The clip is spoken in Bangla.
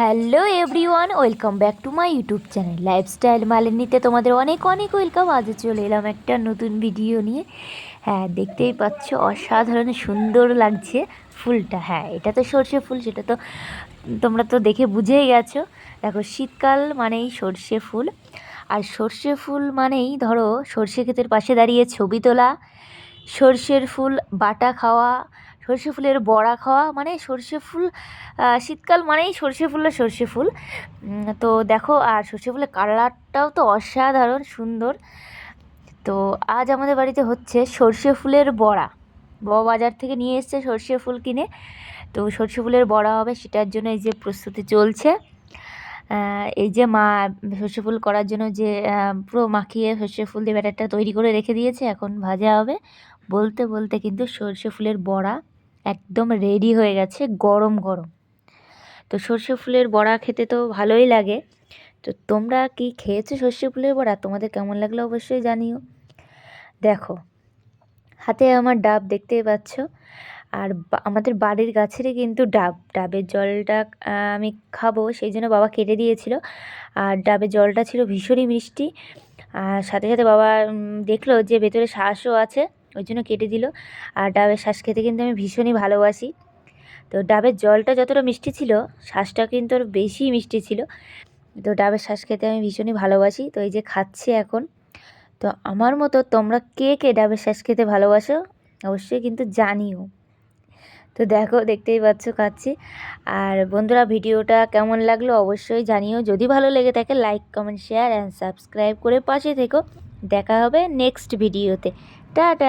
Hello everyone, welcome back to my YouTube channel. Lifestyle মালিনীতে তোমাদের অনেক অনেক ওয়েলকাম। আজ চলে এলাম একটা নতুন ভিডিও নিয়ে। হ্যাঁ দেখতেই পাচ্ছ, অসাধারণ সুন্দর লাগছে ফুলটা। হ্যাঁ এটা তো সর্ষে ফুল, সেটা তো তোমরা তো দেখে বুঝেই গেছো। দেখো, শীতকাল মানেই সর্ষে ফুল। আর সর্ষে ফুল মানেই ধরো, সর্ষে ক্ষেতের পাশে দাঁড়িয়ে ছবি তোলা, সর্ষের ফুল, বাটা খাওয়া সর্ষে ফুলের বড়া খাওয়া মানে সর্ষে ফুল শীতকাল মানেই সর্ষে ফুল আর সর্ষে ফুল। তো দেখো, আর সর্ষে ফুলের কালারটাও তো অসাধারণ সুন্দর। তো আজ আমাদের বাড়িতে হচ্ছে সর্ষে ফুলের বড়া। বাবা বাজার থেকে নিয়ে এসছে সর্ষে ফুল কিনে। তো সর্ষে ফুলের বড়া হবে, সেটার জন্য এই যে প্রস্তুতি চলছে। এই যে মা সর্ষে ফুল করার জন্য যে পুরো মাখিয়ে সর্ষে ফুল দিয়ে ব্যাটারটা তৈরি করে রেখে দিয়েছে, এখন ভাজা হবে। বলতে বলতে কিন্তু সর্ষে ফুলের বড়া একদম রেডি হয়ে গেছে, গরম গরম। তো সর্ষে ফুলের বড়া খেতে তো ভালোই লাগে। তো তোমরা কি খেয়েছো সর্ষে ফুলের বড়া? তোমাদের কেমন লাগল অবশ্যই জানিও। দেখো, হাতে আমার ডাব দেখতেই পাচ্ছ। আর আমাদের বাড়ির গাছেরই কিন্তু ডাব। ডাবের জলটা আমি খাব, সেই জন্য বাবা কেটে দিয়েছিল। আর ডাবের জলটা ছিল ভীষণই মিষ্টি। আর সাথে সাথে বাবা দেখল যে ভেতরে শ্বাসও আছে। ওই জন্য কেটে দিল। আর ডাবের শ্বাস খেতে কিন্তু আমি ভীষণই ভালোবাসি। তো ডাবের জলটা যতটা মিষ্টি ছিল শ্বাসটা কিন্তু আরও বেশি মিষ্টি ছিল। তো ডাবের শ্বাস খেতে আমি ভীষণই ভালোবাসি। তো এই যে খাচ্ছি এখন। তো আমার মতো তোমরা কে কে ডাবের শ্বাস খেতে ভালোবাসো, অবশ্যই কিন্তু জানিও। তো দেখো, দেখতেই পাচ্ছ, খাচ্ছি। আর বন্ধুরা, ভিডিওটা কেমন লাগল অবশ্যই জানিও। যদি ভালো লেগে থাকে like comment share and subscribe করে পাশে থেকো। দেখা হবে নেক্সট ভিডিওতে টাটা!